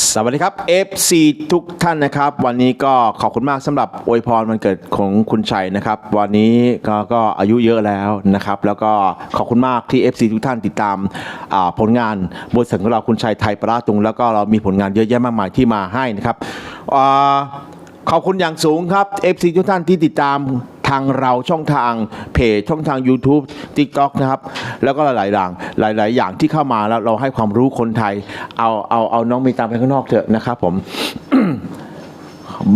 สวัสดีครับ FC ทุกท่านนะครับ วันนี้ก็ขอบคุณมากสำหรับอวยพรวันเกิดของคุณชัยนะครับ วันนี้ก็ก็อายุเยอะแล้วนะครับ แล้วก็ขอบคุณมากที่ FC ทุกท่านติดตามอ่าผลงานบริษัทของเราคุณชัยไทยประราตุง แล้วก็เรามีผลงานเยอะแยะมากมายที่มาให้นะครับอ่าขอบคุณอย่างสูงครับ FC ทุกท่านที่ติดตามางเราช่องทางเพจช่องทาง YouTube TikTok นะครับ แล้วก็หลายๆอย่างหลาย ๆ อย่างที่เข้ามาแล้วเราให้ความรู้คนไทย เอาเอาเอาน้องมีตังไปข้างนอกเถอะนะครับ ผม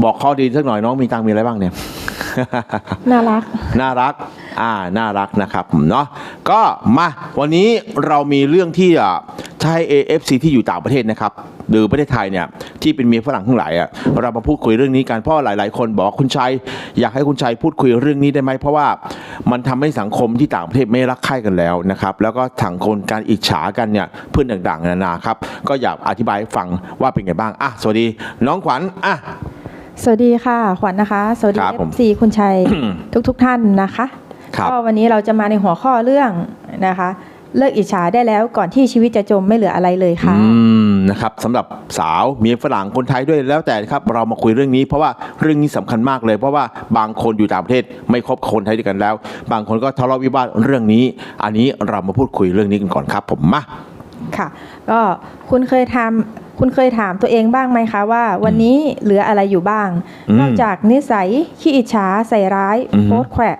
บอกข้อดีสักหน่อยน้องมีตังมีอะไรบ้างเนี่ย น่ารัก น่ารัก อ่า น่ารักนะครับเนาะ ก็มาวันนี้เรามีเรื่องที่อะใช้ AFC ที่อยู่ต่างประเทศนะครับ หรือประเทศไทยเนี่ยที่เป็นเมียฝรั่งทั้งหลายอะเรามาพูดคุยเรื่องนี้กันเพราะหลาย ๆ คนบอกว่าคุณชัยอยากให้คุณชัยพูดคุยเรื่องนี้ได้ไหมเพราะว่ามันทำให้สังคมที่ต่างประเทศไม่รักใคร่กันแล้วนะครับแล้วก็สังคมการอิจฉากันเนี่ยเพื่อนต่างๆนานาครับก็อยากอธิบายให้ฟังว่าเป็นไงบ้างอะสวัสดีน้องขวัญอะสวัสดีค่ะ ขวัญนะคะ สวัสดีครับผม FC คุณชัยทุกทุกๆท่านนะคะครับก็วันนี้เราจะมาในหัวข้อเรื่องนะคะ เลิกอิจฉาได้แล้วก่อนที่ชีวิตจะจมไม่เหลืออะไรเลยค่ะอืมนะครับสำหรับสาวเมียฝรั่งคนไทยด้วยแล้วแต่ครับเรามาคุยเรื่องนี้ เพราะว่าเรื่องนี้สำคัญมากเลย เพราะว่าบางคนอยู่ต่างประเทศไม่คบคนไทยด้วยกันแล้ว บางคนก็ทะเลาะวิวาทเรื่องนี้ อันนี้เรามาพูดคุยเรื่องนี้กันก่อนครับ ผมมาค่ะ ก็คุณเคยทำคุณเคยถามตัวเองบ้างไหมคะว่า วันนี้เหลืออะไรอยู่บ้างอืมนอกจากนิสัยขี้อิจฉาใส่ร้ายอือฮึโพสต์แขวะ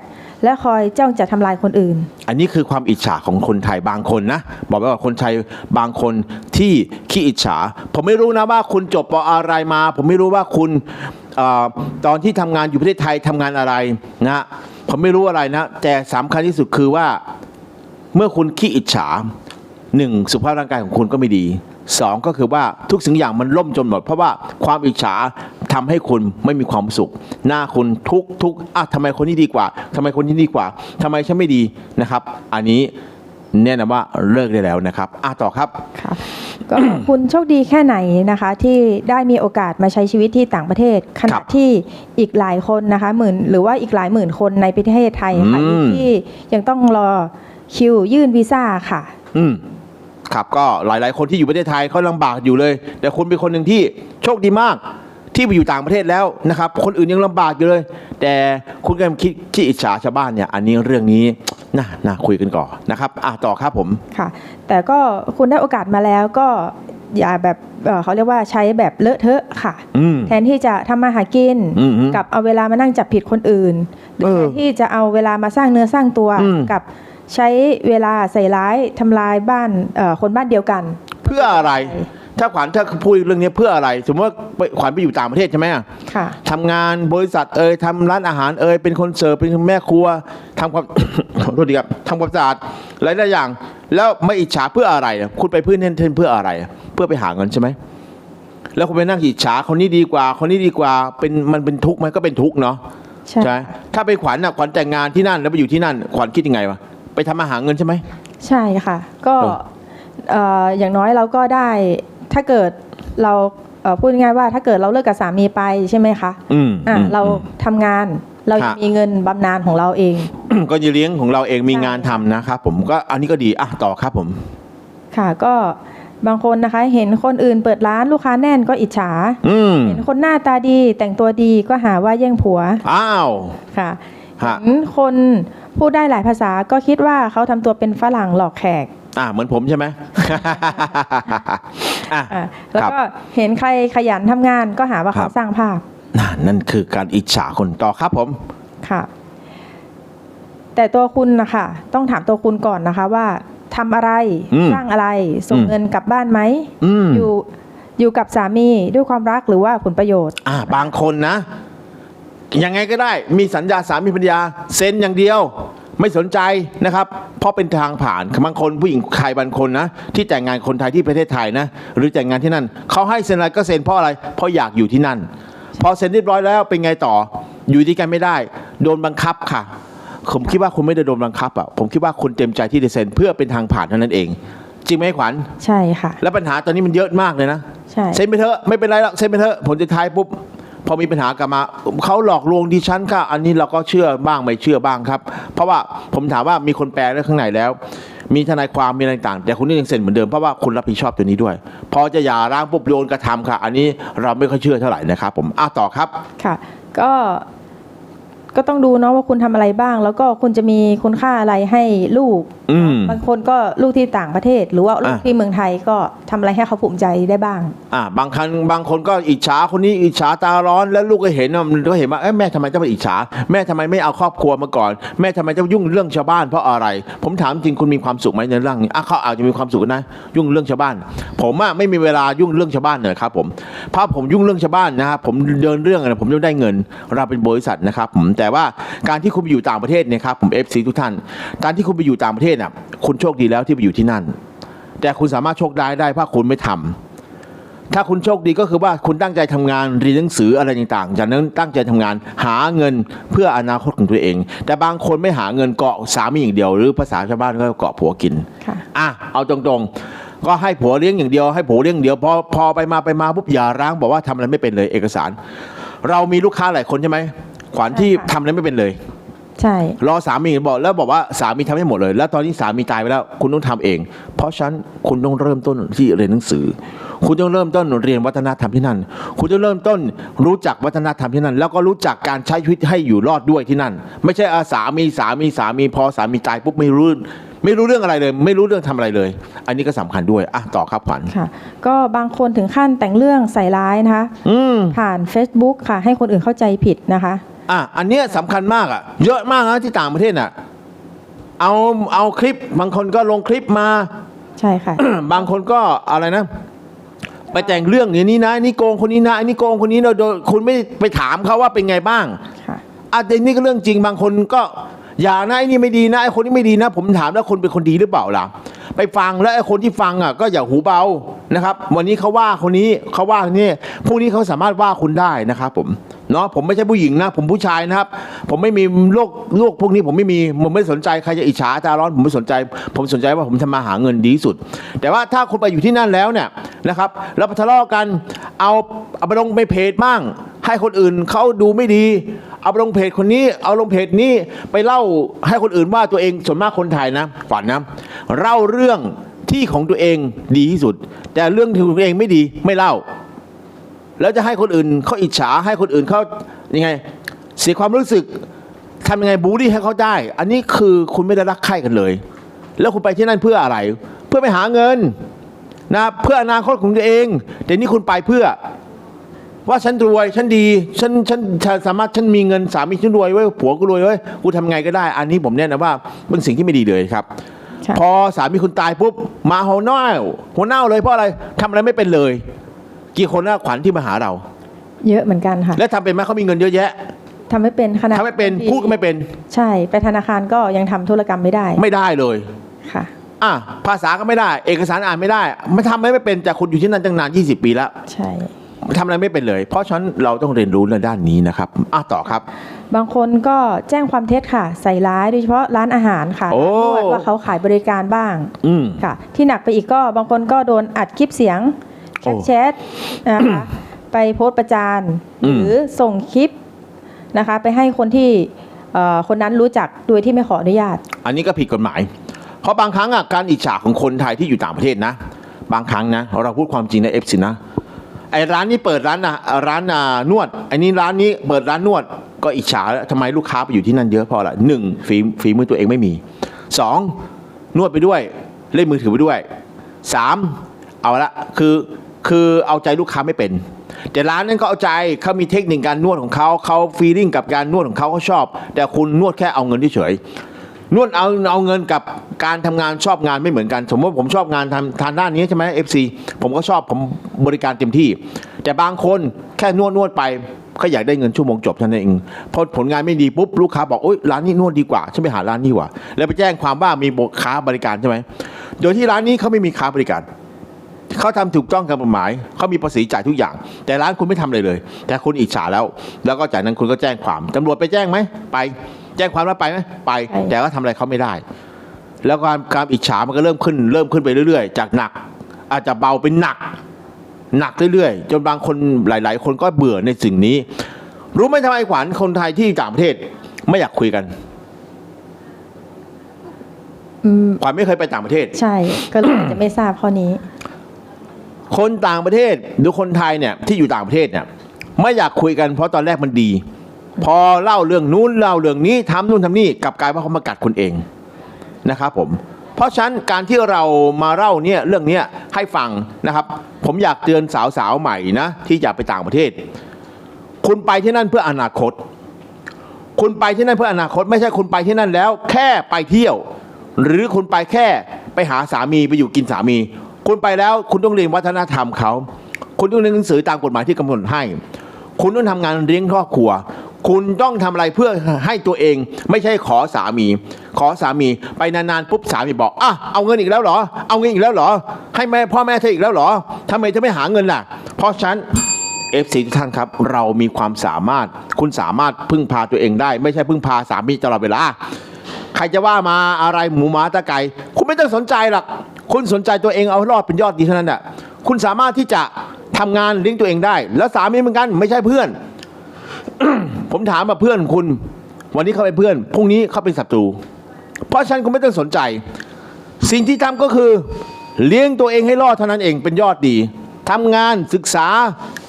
และคอยจ้องจะทำลายคนอื่น อันนี้คือความอิจฉาของคนไทยบางคนนะ บอกไว้ว่าคนไทยบางคนที่ขี้อิจฉา ผมไม่รู้นะว่าคุณจบปออะไรมา ผมไม่รู้ว่าคุณอตอนที่ทำงานอยู่ประเทศไทยทำงานอะไรนะผมไม่รู้อะไรนะ แต่สำคัญที่สุดคือว่าเมื่อคุณขี้อิจฉาหนึ่งสุขภาพร่างกายของคุณก็ไม่ดีสองก็คือว่าทุกสิ่งอย่างมันล่มจนหมด เพราะว่าความอิจฉา ทำให้คุณไม่มีความสุข หน้าคุณทุกทุกอะทำไมคนนี้ดีกว่าทำไมคนนี้ดีกว่าทำไมฉันไม่ดีนะครับ อันนี้แน่นอนว่าเลิกได้แล้วนะครับอะต่อครับค่ะก็คุณโชคดีแค่ไหนนะคะ ที่ได้มีโอกาสมาใช้ชีวิตที่ต่างประเทศขครัณะบที่อีกหลายคนนะคะหมื่นหรือว่าอีกหลายหมื่นคนในประเทศไทยค่ะอืมที่ยังต้องรอคิวยื่นวีซ่าค่ะ อืมครับก็หลาย ๆ คนที่อยู่ประเทศไทยเขาลำบากอยู่เลย แต่คุณเป็นคนหนึ่งที่โชคดีมาก ที่ไปอยู่ต่างประเทศแล้วนะครับ คนอื่นยังลำบากอยู่เลย แต่คุณกำลังคิดที่อิจฉาชาวบ้านเนี่ยอันนี้เรื่องนี้น่าน่าคุยกันก่อนนะครับอะต่อครับผมค่ะ แต่ก็คุณได้โอกาสมาแล้วก็อย่าแบบเอ่อเขาเรียกว่าใช้แบบเลอะเทอะค่ะอืมแทนที่จะทำมาหากินอืมอืมกับเอาเวลามานั่งจับผิดคนอื่นหรือเออแทนที่จะเอาเวลามาสร้างเนื้อสร้างตัวอืมกับใช้เวลาใส่ร้ายทำลายบ้านเอ่อคนบ้านเดียวกัน เพื่ออะไร ถ้าขวัญถ้าพูดเรื่องนี้เพื่ออะไร สมมติว่าขวัญไปอยู่ต่างประเทศใช่ไหมอะค่ะทำงานบริษัทเอ่ยทำร้านอาหารเอ่ยเป็นคนเสิร์ฟเป็นแม่ครัวทำความขอโทษดีครับทำความสะอาดหลายๆอย่าง แล้วไม่อิจฉาเพื่ออะไรอะคุณไปเพื่อเน้นเทนเพื่ออะไรอะเพื่อไปหาเงินใช่ไหมแล้วคุณไปนั่งอิจฉาคนนี้ดีกว่า คนนี้ดีกว่าเป็นมันเป็นทุกข์ไหมก็เป็นทุกข์เนาะใช่ใช่ไหมถ้าไปขวัญน่ะขวัญแต่งงานที่นั่นแล้วไปอยู่ที่นั่น ขวัญคิดยังไงวะไปทำมาหาเงินใช่ไหมใช่ค่ะ ก็เออเอ่ออย่างน้อยเราก็ได้ ถ้าเกิดเราเอ่อพูดง่ายๆว่าถ้าเกิดเราเลิกกับสามีไปใช่ไหมคะอืมอะอืมเราทำงานเราครัจะบมีเงินบำนาญของเราเอง ก็จะเลี้ยงของเราเองมีใช่งานทำนะครับผมก็อันนี้ก็ดีอะต่อครับผม ค่ะก็บางคนนะคะ เห็นคนอื่นเปิดร้านลูกค้าแน่นก็อิจฉาอืมเห็นคนหน้าตาดีแต่งตัวดีก็หาว่าแย่งผัว อ้าวค่ะฮะเห็นคนพูดได้หลายภาษาก็คิดว่าเขาทำตัวเป็นฝรั่งหลอกแขก อ่าเหมือนผมใช่ไหม อะอะแล้วครับก็เห็นใครขยันทำงานก็หาว่าครัเขาบสร้างภาพนั่นนั่นคือการอิจฉาคนต่อครับผมค่ะ แต่ตัวคุณนะคะต้องถามตัวคุณก่อนนะคะว่าทำอะไรอืมสร้างอะไรส่งอืมเงินกลับบ้านไหมอืมอยู่อยู่กับสามีด้วยความรักหรือว่าผลประโยชน์ อ่าบางคนนะยังไงก็ได้มีสัญญาสามีภรรยาเซ็นอย่างเดียว ไม่สนใจนะครับ เพราะเป็นทางผ่านบางคนผู้หญิงใครบางคนนะที่แต่งงานคนไทยที่ประเทศไทยนะหรือแต่งงานที่นั่นเขาให้เซ็นอะไรก็เซ็นเพราะอะไร เพราะอยากอยู่ที่นั่น พอเซ็นเรียบร้อยแล้วเป็นไงต่ออยู่ที่กันไม่ได้ โดนบังคับค่ะ ผมคิดว่าคุณไม่ได้โดนบังคับอะผมคิดว่าคุณเต็มใจที่จะเซ็นเพื่อเป็นทางผ่านเท่านั้นเอง จริงไหมขวัญใช่ค่ะ แล้วปัญหาตอนนี้มันเยอะมากเลยนะใช่เซ็นไปเถอะไม่เป็นไรหรอกเซ็นไปเถอะผลสุดท้ายปุ๊บ พอมีปัญหากลับมาเขาหลอกลวงดิฉันค่ะ อันนี้เราก็เชื่อบ้างไม่เชื่อบ้างครับ เพราะว่าผมถามว่ามีคนแปลแล้วข้างในแล้ว มีทนายความมีอะไรต่าง แต่คุณนี่ยังเซ็นเหมือนเดิมเพราะว่าคุณรับผิดชอบตัวนี้ด้วย พอจะหย่าร้างปุ๊บโยนกระทำค่ะ อันนี้เราไม่ค่อยเชื่อเท่าไหร่นะครับผมอ้าต่อครับค่ะ ก็ ก็ต้องดูเนาะว่าคุณทำอะไรบ้าง แล้วก็คุณจะมีคุณค่าอะไรให้ลูกอืมบางคนก็ลูกที่ต่างประเทศ หรือว่าลูกอะที่เมืองไทยก็ทำอะไรให้เขาภูมิใจได้บ้าง อ่าบางครั้งบางคนก็อิจฉาคนนี้อิจฉาตาร้อน แล้วลูกก็เห็นว่ามันก็เห็นว่าเอ้ยแม่ทำไมต้องไปอิจฉาแม่ทำไมไม่เอาครอบครัวมาก่อน แม่ทำไมต้องยุ่งเรื่องชาวบ้านเพราะอะไร ผมถามจริงคุณมีความสุขไหมในเรื่องนี้อะเขาอาจจะมีความสุขนะ ยุ่งเรื่องชาวบ้าน ผมอะไม่มีเวลายุ่งเรื่องชาวบ้านเลยครับผมเพราะผมยุ่งเรื่องชาวบ้านนะครับผมเดินเรื่องอะไรผมจะได้เงินเราเป็นบริษัทนะครับผมแต่ว่าการที่คุณไปอยู่ต่างประเทศเนี่ยครับผมเอฟซีทุกท่าน การที่คุณไปอยู่ต่างประเทศน่ะคุณโชคดีแล้วที่ไปอยู่ที่นั่น แต่คุณสามารถโชคได้ได้เพราะคุณไม่ทำถ้าคุณโชคดีก็คือว่าคุณตั้งใจทำงานเรียนหนังสืออะไรต่างๆจากนั้นตั้งใจทำงานหาเงินเพื่ออนาคตของตัวเอง แต่บางคนไม่หาเงินเกาะสามีอย่างเดียว หรือภาษาชาวบ้านก็เกาะผัวกินค่ะอะเอาตรงๆก็ให้ผัวเลี้ยงอย่างเดียวให้ผัวเลี้ยงอย่างเดียวพอพอไปมาไปมาปุ๊บอย่าร้างบอกว่าทำอะไรไม่เป็นเลยเอกสาร เรามีลูกค้าหลายคนใช่ไหม ขวัญที่ใช่ค่ะทำอะไรไม่เป็นเลย ใช่ รอสามีบอกแล้วบอกว่าสามีทำให้หมดเลย แล้วตอนนี้สามีตายไปแล้ว คุณต้องทำเอง เพราะฉะนั้นคุณต้องเริ่มต้นที่เรียนหนังสือ คุณต้องเริ่มต้นเรียนวัฒนธรรมที่นั่น คุณต้องเริ่มต้นรู้จักวัฒนธรรมที่นั่น แล้วก็รู้จักการใช้ชีวิตให้อยู่รอดด้วยที่นั่น ไม่ใช่อาสามีสามีสามีพอสามีตายปุ๊บไม่รู้ไม่รู้เรื่องอะไรเลย ไม่รู้เรื่องทำอะไรเลย อันนี้ก็สำคัญด้วยอะต่อครับขวัญค่ะ ก็บางคนถึงขั้นแต่งเรื่องใส่ร้ายนะคะ อืม ผ่าน Facebook ค่ะ ให้คนอื่นเข้าใจผิดนะคะ อะอันเนี้ยสำคัญมากอะเยอะมากนะที่ต่างประเทศน่ะเอาเอาคลิปบางคนก็ลงคลิปมา ใช่ค่ะ บางคนก็อะไรนะ ไปแต่งเรื่องอย่างนี้นะอันนี่โกงคนนี้นะอันนี้โกงคนนี้นะโดยคุณไม่ไปถามเขาว่าเป็นไงบ้างค่ะอะแต่นี่ก็เรื่องจริงบางคนก็อย่านะไอ้นี่ไม่ดีนะไอ้คนนี้ไม่ดีนะ ผมถามแล้วคนเป็นคนดีหรือเปล่าล่ะ ไปฟังแล้วไอ้คนที่ฟังอะก็อย่าหูเบานะครับ วันนี้เขาว่าคนนี้เขาว่าคนนี้พรุ่งนี้เขาสามารถว่าคุณได้นะครับผมเนาะผมไม่ใช่ผู้หญิงนะ ผมผู้ชายนะครับ ผมไม่มีโรคโรคพวกนี้ผมไม่มีผมไม่สนใจใครจะอิจฉาตาร้อนผมไม่สนใจ ผมสนใจว่าผมทำมาหาเงินดีที่สุด แต่ว่าถ้าคุณไปอยู่ที่นั่นแล้วเนี่ยนะครับแล้วทะเลาะกันเอาเอาไปลงในเพจบ้าง ให้คนอื่นเขาดูไม่ดี เอาลงเพจคนนี้ เอาลงเพจนี้ไปเล่าให้คนอื่นว่าตัวเองส่วนมากคนไทยนะ ฝันนะเล่าเรื่องที่ของตัวเองดีที่สุด แต่เรื่องที่ของตัวเองไม่ดีไม่เล่า แล้วจะให้คนอื่นเขาอิจฉาให้คนอื่นเขายังไง เสียความรู้สึกทำยังไงบูลลี่ให้เขาได้ อันนี้คือคุณไม่ได้รักใคร่กันเลย แล้วคุณไปที่นั่นเพื่ออะไร เพื่อไปหาเงินนะเพื่ออนาคตของตัวเองแต่นี่คุณไปเพื่อ ว่าฉันรวย ฉันดี ฉันฉันฉันสามารถฉันมีเงินสามีฉันรวยไว้ยผัวก็รวยไว้ยกูทำไงก็ได้ อันนี้ผมแนะนำว่าเป็นสิ่งที่ไม่ดีเลยครับค่ะพอสามีคุณตายปุ๊บมาหัวเน่าหัวเน่าเลยเพราะอะไรทำอะไรไม่เป็นเลย กี่คนน่ะขวัญที่มาหาเรา เยอะเหมือนกันค่ะและทำเป็นไหมเขามีเงินเยอะแยะทำไม่เป็นขนาดทำไม่เป็นพูดก็ไม่เป็น ใช่ไปธนาคารก็ยังทำธุรกรรมไม่ได้ ไม่ได้เลยค่ะอะภาษาก็ไม่ได้ เอกสารอ่านไม่ได้ ไม่ทำไม่เป็นแต่คุณอยู่ที่นั่นตั้งนาน 20 ปีแล้ว ใช่ ทำอะไรไม่เป็นเลย เพราะฉะนั้นเราต้องเรียนรู้ในด้านนี้นะครับอะต่อครับ บางคนก็แจ้งความเท็จค่ะ ใส่ร้ายโดยเฉพาะร้านอาหารค่ะโอ้ร้านนวดว่าเขาขายบริการบ้างอืม ค่ะ ที่หนักไปอีกก็บางคนก็โดนอัดคลิปเสียงแคโอ้ปแชทนะคะ ไปโพสต์ประจานอืม หรือส่งคลิปนะคะ ไปให้คนที่เอ่อคนนั้นรู้จักโดยที่ไม่ขออนุญาต อันนี้ก็ผิดกฎหมาย เพราะบางครั้งอะการอิจฉาของคนไทยที่อยู่ต่างประเทศนะ บางครั้งนะ เราพูดความจริงนะเอฟซีนะไอ้ร้านนี้เปิดร้านอะร้านอ่านวดไอ้นี้ร้านนี้เปิดร้านนวด ก็อิจฉาแล้วทำไมลูกค้าไปอยู่ที่นั่นเยอะพราะหนึ่งฝีฝีมือตัวเองไม่มีสองนวดไปด้วยเล่นมือถือไปด้วยสามเอาละคือคือเอาใจลูกค้าไม่เป็น แต่ร้านนั้นก็เอาใจเขามีเทคนิคการนวดของเขาเขาฟีลิ่งกับการนวดของเขาเขาชอบ แต่คุณนวดแค่เอาเงินเฉย นวดเอาเอาเงินกับการทำงานชอบงานไม่เหมือนกัน สมมติผมชอบงานทำทางด้านนี้ใช่ไหมเอฟซีผมก็ชอบผมบริการเต็มที่ แต่บางคนแค่นวดนวดไปก็อยากได้เงินชั่วโมงจบเท่านั้นเองพอผลงานไม่ดีปุ๊บลูกค้าบอกโอ๊ยร้านนี้นวดดีกว่าฉันไปหาร้านนี้ว่าแล้วไปแจ้งความว่ามีค้าบริการใช่ไหมโดยที่ร้านนี้เขาไม่มีค้าบริการเขาทำถูกต้องตามกฎหมาย เขามีภาษีจ่ายทุกอย่าง แต่ร้านคุณไม่ทำเลยเลย แต่คุณอิจฉาแล้ว แล้วก็จากนั้นคุณก็แจ้งความตำรวจไปแจ้งไหม ไป แจ้งความแล้วไปไหมไปไปแต่ก็ทำอะไรเขาไม่ได้ แล้วการการอิจฉามันก็เริ่มขึ้น เริ่มขึ้นไปเรื่อยๆ จากหนัก อาจจะเบาเป็นหนัก หนักเรื่อยๆ จนบางคนหลาย ๆ คนก็เบื่อในสิ่งนี้ รู้ไหมทำไมขวัญคนไทยที่ต่างประเทศไม่อยากคุยกันอืมขวัญไม่เคยไปต่างประเทศ ใช่ ก็เลยอาจจะไม่ทราบข้อนี้ คนต่างประเทศหรือคนไทยเนี่ยที่อยู่ต่างประเทศเนี่ยไม่อยากคุยกันเพราะตอนแรกมันดี พอเล่าเรื่องนู้นเล่าเรื่องนี้ทำนู่นทำนี่กลับกลายว่าเขามากัดคนเองนะครับผมเพราะฉะนั้นการที่เรามาเล่าเนี่ยเรื่องเนี้ยให้ฟังนะครับ ผมอยากเตือนสาวๆใหม่นะที่อยากไปต่างประเทศ คุณไปที่นั่นเพื่ออนาคต คุณไปที่นั่นเพื่ออนาคต ไม่ใช่คุณไปที่นั่นแล้ว แค่ไปเที่ยว หรือคุณไปแค่ไปหาสามีไปอยู่กินสามี คุณไปแล้วคุณต้องเรียนวัฒนธรรมเขา คุณต้องเรียนหนังสือตามกฎหมายที่กำหนดให้ คุณต้องทำงานเลี้ยงครอบครัว คุณต้องทำอะไรเพื่อให้ตัวเองไม่ใช่ขอสามี ขอสามีไปนานๆปุ๊บสามีบอกอะเอาเงินอีกแล้วเหรอ เอาเงินอีกแล้วเหรอ ให้แม่พ่อแม่เธออีกแล้วเหรอทำไมจะไม่หาเงินล่ะ เพราะฉันเอฟซีทุกท่านครับ เรามีความสามารถ คุณสามารถพึ่งพาตัวเองได้ ไม่ใช่พึ่งพาสามีตลอดเวลาใครจะว่ามาอะไรหมูหมาตะไก่คุณไม่ต้องสนใจหรอกคุณสนใจตัวเองเอารอดเป็นยอดดีเท่านั้นแหละคุณสามารถที่จะทำงานเลี้ยงตัวเองได้ แล้วสามีเหมือนกันไม่ใช่เพื่อน ผมถามมาเพื่อนคุณ วันนี้เขาเป็นเพื่อนพรุ่งนี้เขาเป็นศัตรู เพราะฉะนันคุณไม่ต้องสนใจ สิ่งที่ทำก็คือ เลี้ยงตัวเองให้รอดเท่านั้นเองเป็นยอดดีทำงานศึกษา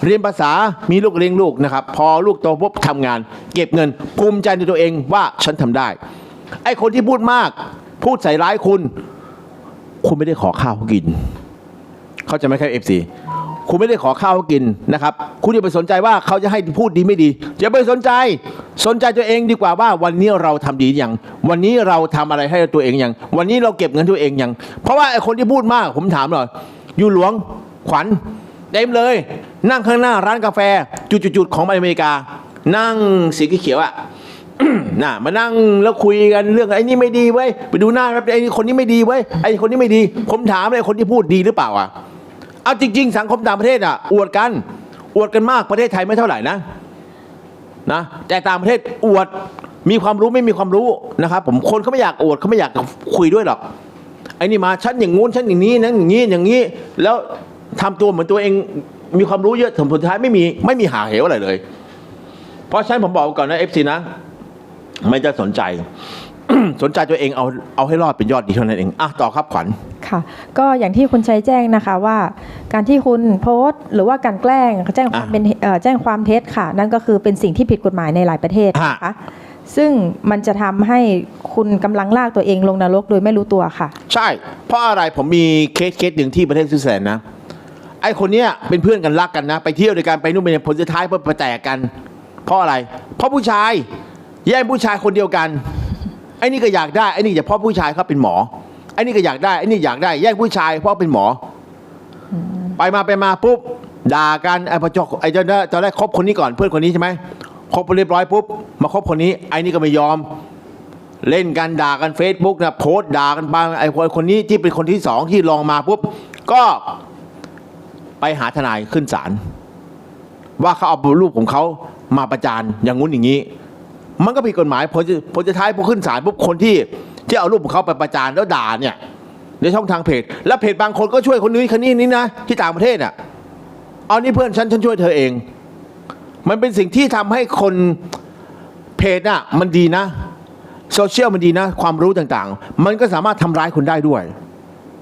เรียนภาษามีลูกเลี้ยงลูกนะครับ พอลูกโตปุ๊บทำงาน เก็บเงิน ภูมิใจในตัวเองว่าฉันทำได้ ไอ้คนที่พูดมาก พูดใส่ร้ายคุณ คุณไม่ได้ขอข้าวกิน เข้าใจไหมครับเอฟซี คุณไม่ได้ขอข้าวกินนะครับ คุณอย่าไปสนใจว่าเขาจะให้พูดดีไม่ดีอย่าไปสนใจ สนใจตัวเองดีกว่าว่าวันนี้เราทำดีอย่าง วันนี้เราทำอะไรให้ตัวเองอย่าง วันนี้เราเก็บเงินตัวเองอย่าง เพราะว่าไอ้คนที่พูดมากผมถามหน่อยอยู่หลวงขวัญเต็มเลย นั่งข้างหน้าร้านกาแฟ จุดๆของอเมริกา นั่งสีเขียวอะน่ะมานั่งแล้วคุยกันเรื่องไอ้นี่ไม่ดีเว้ยไปดูหน้าครับไอ้นี่คนนี้ไม่ดีเว้ยไอ้คนนี้ไม่ดี ผมถามเลยคนที่พูดดีหรือเปล่าอะ เอาจริง ๆ สังคมต่างประเทศอะอวดกัน อวดกันมากประเทศไทยไม่เท่าไหร่นะนะแต่ต่างประเทศอวดมีความรู้ไม่มีความรู้นะครับ ผมคนเขาไม่อยากอวดเขาไม่อยากคุยด้วยหรอกไอ้นี่มาฉันอย่างงู้นฉันอย่างนี้นั้นอย่างนี้อย่างนี้ แล้วทำตัวเหมือนตัวเองมีความรู้เยอะถึงสุดท้ายไม่มีไม่มีหาเหวอะไรเลย เพราะฉะนั้นผมบอกก่อนนะเอฟซีนะไม่จะสนใจ สนใจตัวเองเอาเอาให้รอดเป็นยอดดีเท่านั้นเองอะต่อครับขวัญ ค่ะ ก็อย่างที่คุณชัยแจ้งนะคะว่าการที่คุณโพสต์ หรือว่าการแกล้งแจ้งความอะเป็นเอ่อแจ้งความเท็จค่ะ นั่นก็คือเป็นสิ่งที่ผิดกฎหมายในหลายประเทศนะคะซึ่งมันจะทำให้คุณกำลังลากตัวเองลงนรกโดยไม่รู้ตัวค่ะ ใช่ เพราะอะไรผมมีเคสเคสหนึ่งที่ประเทศสวิตเซอร์แลนด์นะ ไอคนเนี้ยเป็นเพื่อนกันรักกันนะ ไปเที่ยวด้วยกันไปนู่นไปนี่ผลสุดท้ายเพื่อไปแตกกัน เพราะอะไร เพราะผู้ชายแย่งผู้ชายคนเดียวกัน ไอ้นี่ก็อยากได้ไอ้นี่จะเพราะผู้ชายเขาเป็นหมอ ไอ้นี่ก็อยากได้ไอ้นี่อยากได้แย่งผู้ชายเพราะเป็นหมออไปมาไปมาปุ๊บด่ากันไอ้พอจกไอ้เจ้าเนี่ยตอนแรกคบคนนี้ก่อนเพื่อนคนนี้ใช่ไหมคบไปเรียบร้อยปุ๊บมาคบคนนี้ ไอ้นี่ก็ไม่ยอม เล่นกันด่ากันเฟซบุ๊กนะโพสต์ด่ากันไปไอ้คนคนนี้ที่เป็นคนที่สองที่ลองมาปุ๊บก็ไปหาทนายขึ้นศาลว่าเขาเอารูปของเขามาประจานอย่างงู้นอย่างนี้ มันก็ผิดกฎหมายผลจะผลจะท้ายพอขึ้นศาลปุ๊บคนที่ ที่เอารูปของเขาไปประจานแล้วด่าเนี่ย ในช่องทางเพจ แล้วเพจบางคนก็ช่วยคนนี้คนนี้นี่นะที่ต่างประเทศอะเอานี่เพื่อนฉันฉันช่วยเธอเอง มันเป็นสิ่งที่ทำให้คนเพจน่ะมันดีนะโซเชียลมันดีนะ ความรู้ต่างๆ มันก็สามารถทำร้ายคุณได้ด้วย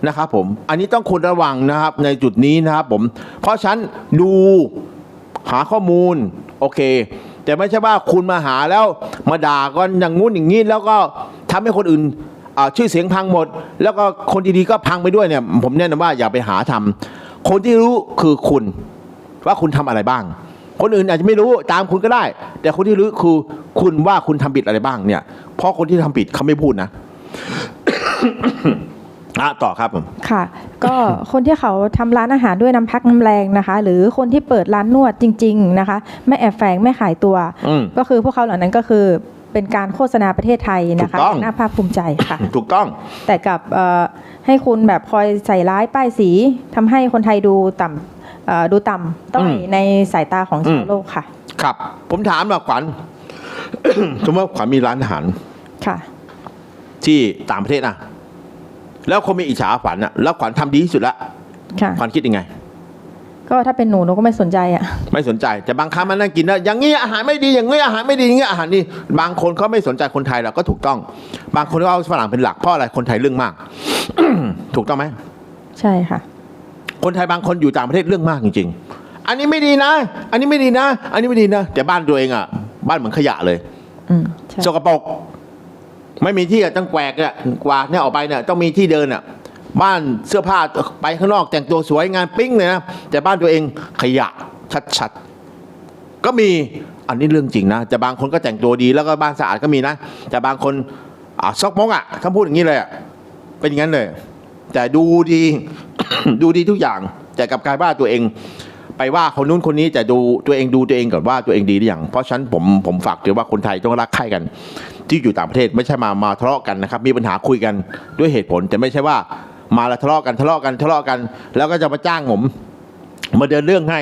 นะครับผม อันนี้ต้องควรระวังนะครับในจุดนี้นะครับผม เพราะฉันดูหาข้อมูล โอเค แต่ไม่ใช่ว่าคุณมาหาแล้วมาด่ากันอย่างงู้นอย่างนี้แล้วก็ ทำให้คนอื่นอ่าชื่อเสียงพังหมด แล้วก็คนดีๆก็พังไปด้วยเนี่ย ผมแนะนำว่าอย่าไปหาทำคนที่รู้คือคุณว่าคุณทำอะไรบ้าง คนอื่นอาจจะไม่รู้ตามคุณก็ได้ แต่คนที่รู้คือคุณว่าคุณทำผิดอะไรบ้างเนี่ย เพราะคนที่ทำผิดเขาไม่พูดนะอะต่อครับผมค่ะ ก็คนที่เขาทำร้านอาหารด้วยน้ำพักน้ำแรงนะคะ หรือคนที่เปิดร้านนวดจริง ๆ นะคะ ไม่แอบแฝงไม่ขายตัวอืมก็คือพวกเขาเหล่านั้นก็คือ เป็นการโฆษณาประเทศไทยนะคะถูกต้องน่าภาคภูมิใจค่ะ ถูกต้อง แต่กับเอ่อให้คุณแบบคอยใส่ร้ายป้ายสีทำให้คนไทยดูต่ำเอ่อดูต่ำต้อยอืมในสายตาของอืชามวโลกค่ะ ครับ ผมถามหน่อยขวัญสมมติว่าขวัญมีร้านอาหารค่ะ ที่ต่างประเทศนะแล้วคนมีอิจฉาขวัญอะแล้วขวัญทำดีที่สุดละค่ะขวัญคิดยังไง ก็ถ้าเป็นหนูหนูก็ไม่สนใจอะ ไม่สนใจแต่บางครั้งมันนั่งกินนะอย่างนี้อาหารไม่ดีอย่างนี้อาหารไม่ดีอย่างนี้อาหารนี่บางคนเขาไม่สนใจคนไทยเราก็ถูกต้อง บางคนก็เอาฝรั่งเป็นหลักเพราะอะไรคนไทยเรื่องมาก ถูกต้องไหมใช่ค่ะ คนไทยบางคนอยู่ต่างประเทศเรื่องมากจริง ๆ อันนี้ไม่ดีนะ อันนี้ไม่ดีนะ อันนี้ไม่ดีนะแต่บ้านตัวเองอะ บ้านเหมือนขยะเลยอืมใช่สกปรกไม่มีที่อะต้องแกวกเนี่ยกวาดเนี่ยออกไปเนี่ยต้องมีที่เดินอะ บ้านเสื้อผ้าไปข้างนอกแต่งตัวสวยงานปิ้งเลยนะแต่บ้านตัวเองขยะชัดๆก็มีอันนี้เรื่องจริงนะแต่บางคนก็แต่งตัวดีแล้วก็บ้านสะอาดก็มีนะ แต่บางคนอะซอกมกอะถ้าพูดอย่างนี้เลยอะเป็นอย่างนั้นเลย แต่ดูดีดูดีทุกอย่าง แต่กับกายว่าตัวเอง ไปว่าคนนู้นคนนี้แต่ดูตัวเองดูตัวเองก่อนว่าตัวเองดีหรือยังเพราะฉะนั้นผมผมฝากถือว่าคนไทยต้องรักใคร่กัน ที่อยู่ต่างประเทศไม่ใช่มามาทะเลาะกันนะครับ มีปัญหาคุยกันด้วยเหตุผลแต่ไม่ใช่ว่า มาแล้วทะเลาะกันทะเลาะกันทะเลาะกัน แล้วก็จะมาจ้างผมมาเดินเรื่องให้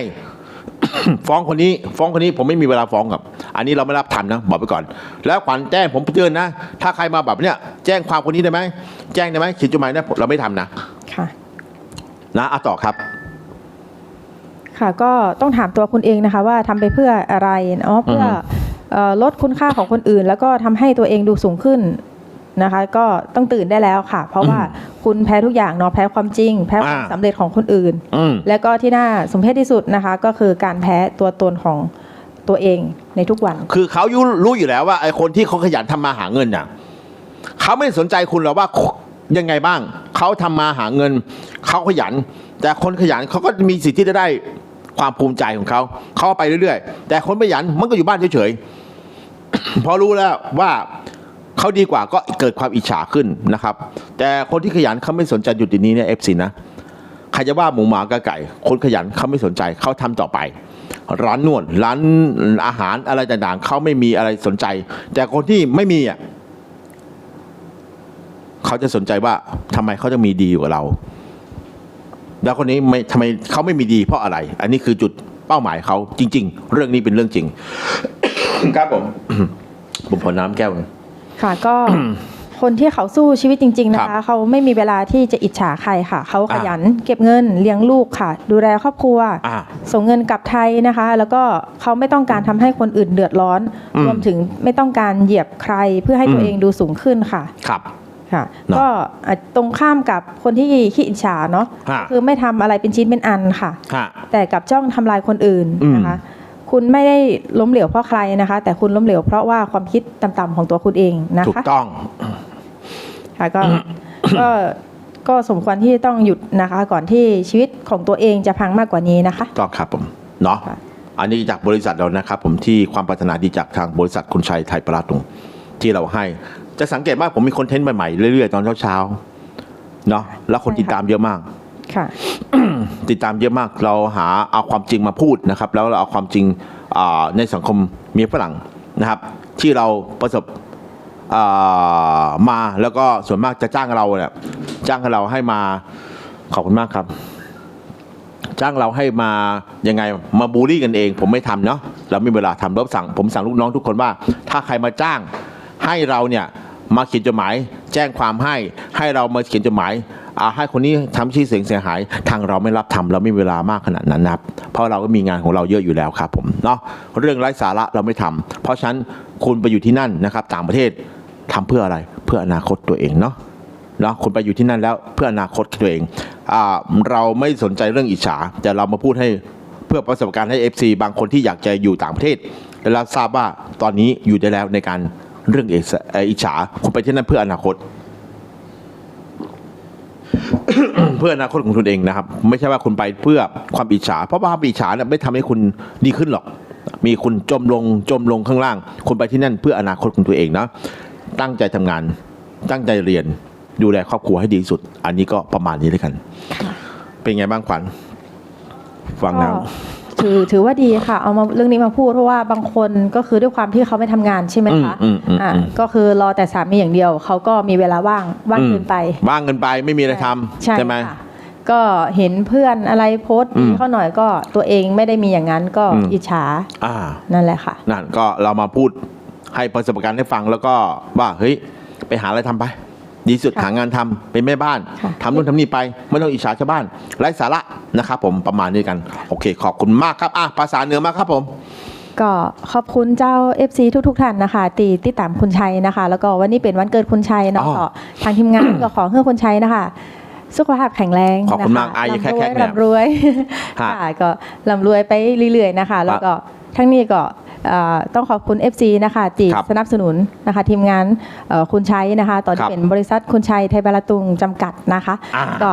ฟ้องคนนี้ ฟ้องคนนี้ผมไม่มีเวลาฟ้องกับ อันนี้เราไม่รับทำนะบอกไปก่อน แล้วขวัญแจ้งผมเตือนนะถ้าใครมาแบบเนี้ยแจ้งความคนนี้ได้ไหมแจ้งได้ไหมเขียนจดหมายนะเราไม่ทำนะค่ะ นะอะต่อครับค่ะก็ต้องถามตัวคุณเองนะคะว่าทำไปเพื่ออะไรเนาะเพื่อเอ่อลดคุณค่าของคนอื่น แล้วก็ทำให้ตัวเองดูสูงขึ้น นะคะ ก็ต้องตื่นได้แล้วค่ะ เพราะว่าคุณแพ้ทุกอย่างเนาะแพ้ความจริง แพ้ความอ่าสำเร็จของคนอื่นอืมและก็ที่น่าสมเพชที่สุดนะคะ ก็คือการแพ้ตัวตนของตัวเองในทุกวัน คือเขายุรู้อยู่แล้วว่าไอ้คนที่เขาขยันทำมาหาเงินน่ะเขาไม่สนใจคุณหรอกว่ายังไงบ้าง เขาทำมาหาเงิน เขาขยัน แต่คนขยันเขาก็มีสิทธิ์ที่จะได้ความภูมิใจของเขา เขาไปเรื่อยๆ แต่คนไม่ขยันมันก็อยู่บ้านเฉยๆพอรู้แล้วว่า เขาดีกว่าก็เกิดความอิจฉาขึ้นนะครับ แต่คนที่ขยันเขาไม่สนใจหยุดดีนี้เนี่ยเอฟซีนะใครจะว่าหมูหมากระไก่ คนขยันเขาไม่สนใจเขาทำต่อไป ร้านนวดร้านอาหารอะไรต่างๆเขาไม่มีอะไรสนใจ แต่คนที่ไม่มีอะเขาจะสนใจว่าทำไมเขาจะมีดีกว่าเรา แล้วคนนี้ไม่ทำไมเขาไม่มีดีเพราะอะไร อันนี้คือจุดเป้าหมายเขาจริง ๆ เรื่องนี้เป็นเรื่องจริง ครับผมผมขอน้ำแก้วหนึ่ง ค่ะก็คนที่เขาสู้ชีวิตจริง ๆ นะครัคะ บเขาไม่มีเวลาที่จะอิจฉาใครค่ะ เขาขอ่ายันเก็บเงินเลี้ยงลูกค่ะ ดูแลครอบครัว อ่าส่งเงินกลับไทยนะคะ แล้วก็เขาไม่ต้องการทำให้คนอื่นเดือดร้อน อืมรวมถึงไม่ต้องการเหยียบใครเพื่อให้ตัวอืม เองดูสูงขึ้นค่ะ ครับ ค่ะ เนอะก็อาจตรงข้ามกับคนที่ขี้อิจฉาเนาะฮะ คือไม่ทำอะไรเป็นชิ้นเป็นอันค่ะ ฮะ แต่กลับจ้องทำลายคนอื่นอืมนะคะ คุณไม่ได้ล้มเหลวเพราะใครนะคะ แต่คุณล้มเหลวเพราะว่าความคิดต่ำๆของตัวคุณเองนะถูกคะต้องค่ะก็ก็ก็สมควรที่ต้องหยุดนะคะ ก่อนที่ชีวิตของตัวเองจะพังมากกว่านี้นะคะต้องครับผมเนาะค่ะอันนี้จากบริษัทเรานะครับ ผมที่ความปรารถนาดีจากทางบริษัทคุณชัยไทยประหลาดตรงที่เราให้ จะสังเกตว่าผมมีคอนเทนต์ใหม่ๆเรื่อยๆตอนเช้าๆเนาะแล้วคนใช่ค่ะติดตามเยอะมากค่ะ ติดตามเยอะมากเราหาเอาความจริงมาพูดนะครับ แล้วเราเอาความจริงในสังคมเมียฝรั่งนะครับ ที่เราประสบมาแล้วก็ส่วนมากจะจ้างเราเนี่ยจ้างเราให้มาขอบคุณมากครับ จ้างเราให้มายังไงมาบูลลี่กันเอง ผมไม่ทำเนาะเราไม่มีเวลาทำเราสั่ง ผมสั่งลูกน้องทุกคนว่า ถ้าใครมาจ้างให้เราเนี่ยมาเขียนจดหมาย แจ้งความให้ให้เรามาเขียนจดหมาย ให้คนนี้ทำชื่อเสียงเสียหาย ทางเราไม่รับทำเราไม่มีเวลามากขนาดนั้นนะครับ เพราะเราก็มีงานของเราเยอะอยู่แล้วครับผมเนาะเรื่องไร้สาระเราไม่ทำเพราะฉะนั้นคุณไปอยู่ที่นั่นนะครับต่างประเทศทำเพื่ออะไรเพื่ออนาคตตัวเองเนาะเนาะคนไปอยู่ที่นั่นแล้วเพื่ออนาคตตัวเองอาเราไม่สนใจเรื่องอิจฉาแต่เรามาพูดให้เพื่อประสบการณ์ให้ FC บางคนที่อยากจะอยู่ต่างประเทศและเราทราบว่าตอนนี้อยู่ได้แล้วในการเรื่องอิจฉาคุณไปที่นั่นเพื่ออนาคต เพื่ออนาคตของคุณเองนะครับ ไม่ใช่ว่าคุณไปเพื่อความอิจฉา เพราะว่าความอิจฉาเนี่ยไม่ทำให้คุณดีขึ้นหรอก มีคุณจมลงจมลงข้างล่าง คุณไปที่นั่นเพื่ออนาคตของตัวเองนะตั้งใจทำงาน ตั้งใจเรียนดูแลครอบครัวให้ดีที่สุด อันนี้ก็ประมาณนี้เลยกัน เป็นไงบ้างขวัญฟังแล้วก็ ถือถือว่าดีค่ะ เอามาเรื่องนี้มาพูดเพราะว่าบางคนก็คือด้วยความที่เขาไม่ทำงานใช่ไหมคะอืมอืมอืมอ่าอืมก็คือรอแต่สามีอย่างเดียว เขาก็มีเวลาว่างว่างเกินไป ว่างเงินไปไม่มีอะไรทำใช่ใช่ไหมค่ะก็เห็นเพื่อนอะไรโพสต์อืดีมเขาหน่อยก็ตัวเองไม่ได้มีอย่างนั้นก็อืมอิจฉาอ่านั่นแหละค่ะนั่นก็เรามาพูดให้ประสบการณ์ให้ฟังแล้วก็ว่าเฮ้ยไปหาอะไรทำไป ดีสุดค่ะหางานทำเป็นแม่บ้านค่ะทำนู่นทำนี่ไป ไม่ต้องอิจฉาชาวบ้านไร้สาระนะครับผมประมาณนี้กัน โอเค ขอบคุณมากครับอะภาษาเหนือมาครับผม ก็ขอบคุณเจ้า FC ทุกๆท่านนะคะ ตีติดตามคุณชัยนะคะ แล้วก็วันนี้เป็นวันเกิดคุณชัยเนาะอ๋อก็ทางทีมงานก็ขอให้คุณชัยนะคะสุขภาพแข็งแรงขอบคุณนะะมากอะอย่าแค่ร่ำรวยแค่เนี่ยร่ำรวยฮะค่ะก็ร่ำรวยไปเรื่อยๆนะคะ แล้วก็ทั้งนี้ก็เอ่อ ต้องขอบคุณ FC นะคะจีครับสนับสนุนนะคะทีมงานเอ่อคุณชัยนะคะตอนครัที่บเป็นบริษัทคุณชัยไทยบาลาตุงจำกัดนะคะอ่าก็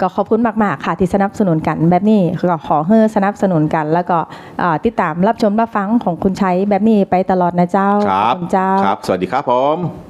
ก็ขอบคุณมาก ๆ ค่ะที่สนับสนุนกันแบบนี้ก็ขอเฮ้อสนับสนุนกัน แล้วก็อ่าติดตามรับชมรับฟังของคุณชัยแบบนี้ไปตลอดนะเจ้าครับขอณเจ้าครับ สวัสดีครับผม